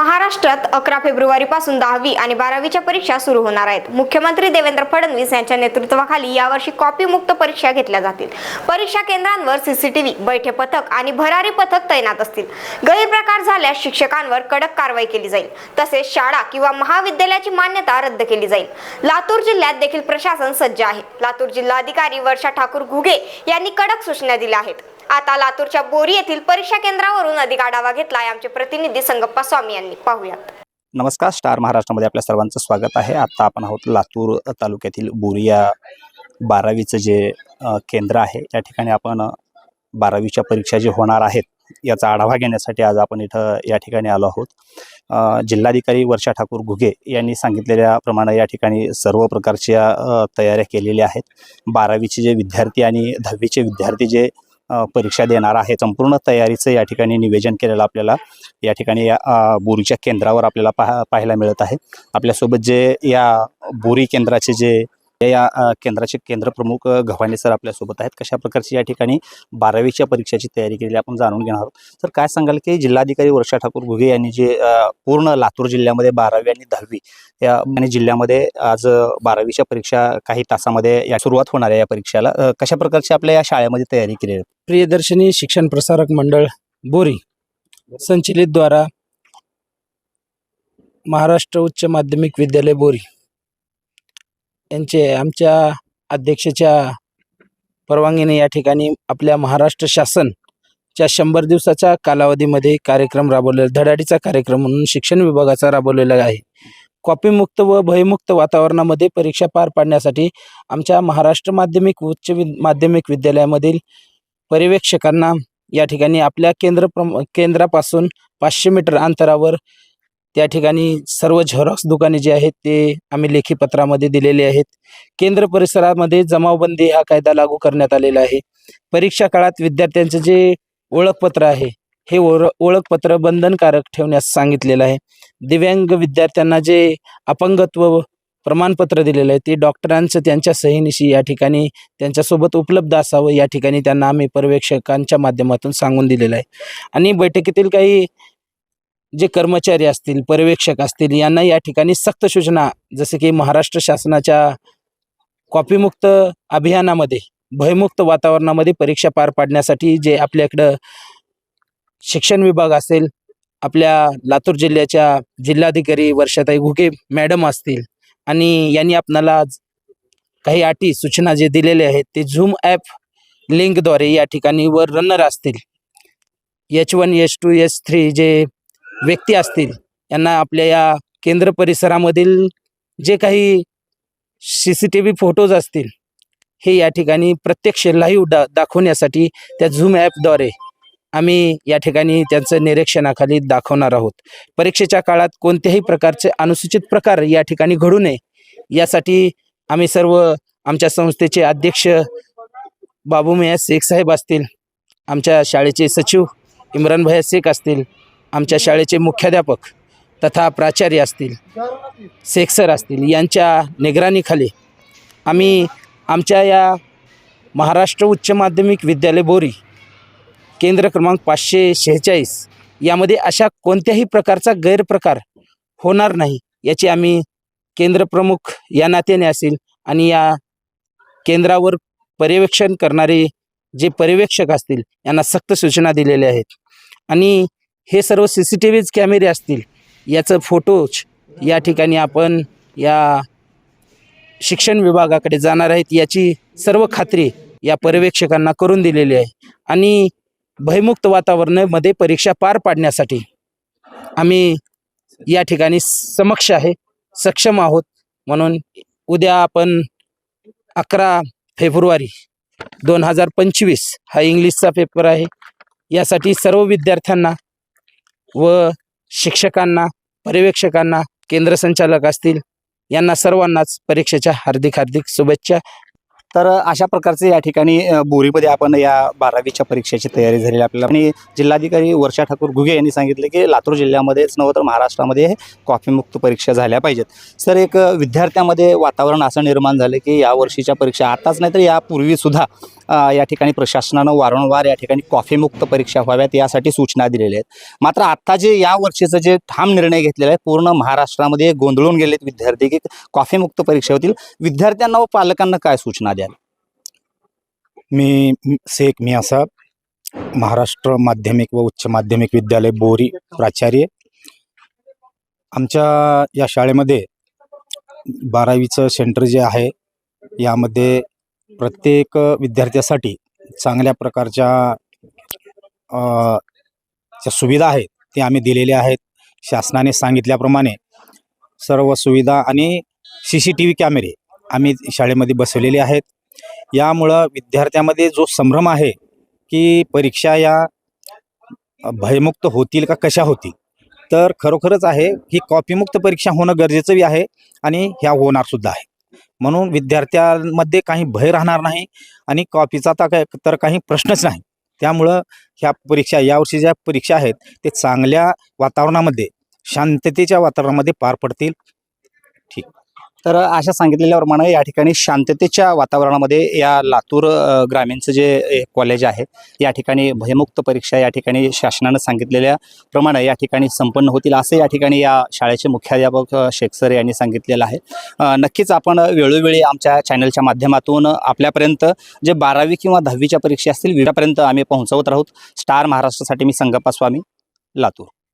महाराष्ट्रात अकरा फेब्रुवारी पासून दहावी आणि बारावीच्या परीक्षा सुरू होणार आहेत. मुख्यमंत्री देवेंद्र फडणवीस यांच्या नेतृत्वाखाली यावर्षी कॉपी मुक्त परीक्षा घेतल्या जातील. परीक्षा केंद्रांवर सीसीटीव्ही बैठे पथक आणि भरारी पथक तैनात असतील. गैरप्रकार झाल्यास शिक्षकांवर कडक कारवाई केली जाईल. तसेच शाळा किंवा महाविद्यालयाची मान्यता रद्द केली जाईल. लातूर जिल्ह्यात देखील प्रशासन सज्ज आहे. लातूर जिल्हाधिकारी वर्षा ठाकूर घुगे यांनी कडक सूचना दिल्या आहेत. आता लातूरच्या बोरी येथील परीक्षा केंद्रावरून अधिक आढावा घेतलाय. आमचे प्रतिनिधी संगप्पा स्वामी यांनी. पाहूयात. नमस्कार स्टार महाराष्ट्रामध्ये आपल्या सर्वांचं स्वागत आहे. आता आपण आहोत लातूर तालुक्यातील बोरिया बारावीचं जे केंद्र आहे त्या ठिकाणी आपण बारावीच्या परीक्षा जे होणार आहेत याचा आढावा घेण्यासाठी आज आपण इथं या ठिकाणी आलो आहोत. जिल्हाधिकारी वर्षा ठाकूर घुगे यांनी सांगितलेल्याप्रमाणे या ठिकाणी सर्व प्रकारच्या तयाऱ्या केलेल्या आहेत. बारावीचे जे विद्यार्थी आणि दहावीचे विद्यार्थी जे परीक्षा देणार आहे. संपूर्ण तयारीचं या ठिकाणी निवेदन केलेलं आपल्याला या ठिकाणी या बोरीच्या केंद्रावर आपल्याला पाहा पाहायला मिळत आहे. आपल्यासोबत जे या बोरी केंद्राचे जे या केंद्राचे केंद्र प्रमुख गव्हाणे सर आपल्यासोबत आहेत. कशा प्रकारची या ठिकाणी बारावीच्या परीक्षाची तयारी केलेली आपण जाणून घेणार आहोत. तर काय सांगाल की जिल्हाधिकारी वर्षा ठाकूर घुगे यांनी जे पूर्ण लातूर जिल्ह्यामध्ये बारावी आणि दहावी या आणि जिल्ह्यामध्ये आज बारावीच्या परीक्षा काही तासामध्ये या सुरुवात होणार आहे या परीक्षाला. कशा प्रकारची आपल्या या शाळेमध्ये तयारी केली आहे? प्रियदर्शनी शिक्षण प्रसारक मंडळ बोरी संचलित द्वारा महाराष्ट्र उच्च माध्यमिक विद्यालय बोरी. यांचे आमच्या अध्यक्षाच्या परवानगीने या ठिकाणी आपल्या महाराष्ट्र शासनच्या शंभर दिवसाच्या कालावधीमध्ये कार्यक्रम राबवलेला धडाडीचा कार्यक्रम म्हणून शिक्षण विभागाचा राबवलेला आहे. कॉपीमुक्त व भयमुक्त वातावरणामध्ये परीक्षा पार पाडण्यासाठी आमच्या महाराष्ट्र माध्यमिक उच्च वि माध्यमिक विद्यालयामधील पर्यवेक्षकांना या ठिकाणी आपल्या केंद्र प्रम केंद्रापासून पाचशे मीटर अंतरावर त्या ठिकाणी सर्व झेरॉक्स दुकाने जे आहेत ते आम्ही लेखी पत्रामध्ये दिलेले आहेत. केंद्र परिसरामध्ये जमावबंदी हा कायदा लागू करण्यात आलेला आहे. परीक्षा काळात विद्यार्थ्यांचे जे ओळखपत्र आहे हे ओळ ओळखपत्र बंधनकारक ठेवण्यास सांगितलेलं आहे. दिव्यांग विद्यार्थ्यांना जे अपंगत्व प्रमाणपत्र दिलेलं आहे ते डॉक्टरांचं त्यांच्या सहीनिशी या ठिकाणी त्यांच्यासोबत उपलब्ध असावं या ठिकाणी त्यांना आम्ही पर्यवेक्षकांच्या माध्यमातून सांगून दिलेलं आहे. आणि बैठकीतील काही जे कर्मचारी असतील पर्यवेक्षक असतील यांना या ठिकाणी सक्त सूचना जसे की महाराष्ट्र शासनाच्या कॉपीमुक्त अभियानामध्ये भयमुक्त वातावरणामध्ये परीक्षा पार पाडण्यासाठी जे आपल्याकडं शिक्षण विभाग असेल आपल्या लातूर जिल्ह्याच्या जिल्हाधिकारी वर्षाताई घुगे मॅडम असतील आणि यांनी आपणाला आज काही अटी सूचना जे दिलेले आहेत ते झूम ॲप लिंकद्वारे या ठिकाणी वर रनर असतील. H one H two H three जे व्यक्ती असतील यांना आपल्या या केंद्र परिसरामधील जे काही C C T V photos असतील हे या ठिकाणी प्रत्यक्ष लाईव्ह डा दाखवण्यासाठी त्या झूम ॲपद्वारे आम्ही या ठिकाणी त्यांचं निरीक्षणाखाली दाखवणार आहोत. परीक्षेच्या काळात कोणत्याही प्रकारचे अनुसूचित प्रकार या ठिकाणी घडू नये यासाठी आम्ही सर्व आमच्या संस्थेचे अध्यक्ष बाबू मेया शेख साहेब असतील आमच्या शाळेचे सचिव इम्रान भैया शेख असतील आमच्या शाळेचे मुख्याध्यापक तथा प्राचार्य असतील सेक्सर असतील यांच्या निगराणीखाली आम्ही आमच्या या महाराष्ट्र उच्च माध्यमिक विद्यालय बोरी केंद्र क्रमांक पाचशे शेहेचाळीस यामध्ये अशा कोणत्याही प्रकारचा गैरप्रकार होणार नाही याची आम्ही केंद्रप्रमुख या नात्याने असेल आणि या केंद्रावर पर्यवेक्षण करणारे जे पर्यवेक्षक असतील यांना सक्त सूचना दिलेल्या आहेत. आणि हे सर्व सी सी टी व्हीज कॅमेरे असतील. याचं फोटोज या ठिकाणी आपण या शिक्षण विभागाकडे जाणार आहेत. याची सर्व खात्री या पर्यवेक्षकांना करून दिलेली आहे. आणि भयमुक्त वातावरणामध्ये परीक्षा पार पाडण्यासाठी आम्ही या ठिकाणी समक्ष आहे सक्षम आहोत. म्हणून उद्या आपण अकरा फेब्रुवारी दोन हजार पंचवीस हा इंग्लिशचा पेपर आहे. यासाठी सर्व विद्यार्थ्यांना व शिक्षकांना पर्यवेक्षकांना केंद्र संचालक असतील यांना सर्वांनाच परीक्षेच्या हार्दिक हार्दिक शुभेच्छा. तर अशा प्रकारचे या ठिकाणी बोरीमध्ये आपण या बारावीच्या परीक्षेची तयारी झालेली आपल्याला. आणि जिल्हाधिकारी वर्षा ठाकूर घुगे यांनी सांगितले की लातूर जिल्ह्यामध्येच नव्हतं तर महाराष्ट्रामध्ये हे कॉफीमुक्त परीक्षा झाल्या पाहिजेत. सर एक विद्यार्थ्यामध्ये वातावरण असं निर्माण झालं की या वर्षीच्या परीक्षा आताच नाही तर यापूर्वीसुद्धा या ठिकाणी प्रशासनानं वारंवार या ठिकाणी कॉफीमुक्त परीक्षा व्हाव्यात यासाठी सूचना दिलेल्या आहेत. मात्र आत्ता जे या वर्षीचं जे ठाम निर्णय घेतलेला आहे पूर्ण महाराष्ट्रामध्ये गोंधळून गेलेत विद्यार्थी की कॉफीमुक्त परीक्षा होतील. विद्यार्थ्यांना व पालकांना काय सूचना द्याल? मी शेख मियासाहेब महाराष्ट्र माध्यमिक व उच्च माध्यमिक विद्यालय बोरी प्राचार्य. आमच्या या शाळेमध्ये बारावीचं सेंटर जे आहे यामध्ये प्रत्येक विद्यार्थ्यासाठी चांगल्या प्रकारच्या ज्या सुविधा आहेत ते आम्ही दिलेल्या आहेत. शासनाने सांगितल्याप्रमाणे सर्व सुविधा आणि सी सी टी व्ही कॅमेरे आम्ही शाळेमध्ये बसवलेले आहेत. यामुळं विद्यार्थ्यामध्ये जो संभ्रम आहे की परीक्षा या भयमुक्त होतील का कशा होतील? तर खरोखरच आहे ही कॉपीमुक्त परीक्षा होणं गरजेचंही आहे आणि ह्या होणार सुद्धा आहे. म्हणून विद्यार्थ्यांमध्ये काही भय राहणार नाही आणि कॉपीचा तर काय तर काही प्रश्नच नाही. त्यामुळं ह्या परीक्षा यावर्षी ज्या परीक्षा आहेत ते चांगल्या वातावरणामध्ये शांततेच्या वातावरणामध्ये पार पडतील. ठीक. तर अशा सांगितलेल्याप्रमाणे या ठिकाणी शांततेच्या वातावरणामध्ये या लातूर ग्रामीणचं जे कॉलेज आहे या ठिकाणी भयमुक्त परीक्षा या ठिकाणी शासनानं सांगितलेल्या प्रमाणे या ठिकाणी संपन्न होतील असं या ठिकाणी या शाळेचे मुख्याध्यापक अ, शेख सर यांनी सांगितलेलं आहे. नक्कीच आपण वेळोवेळी आमच्या चॅनलच्या माध्यमातून आपल्यापर्यंत जे बारावी किंवा दहावीच्या परीक्षा असतील विड्यापर्यंत आम्ही पोहोचवत राहूत स्टार महाराष्ट्रासाठी मी संगप्पा स्वामी लातूर.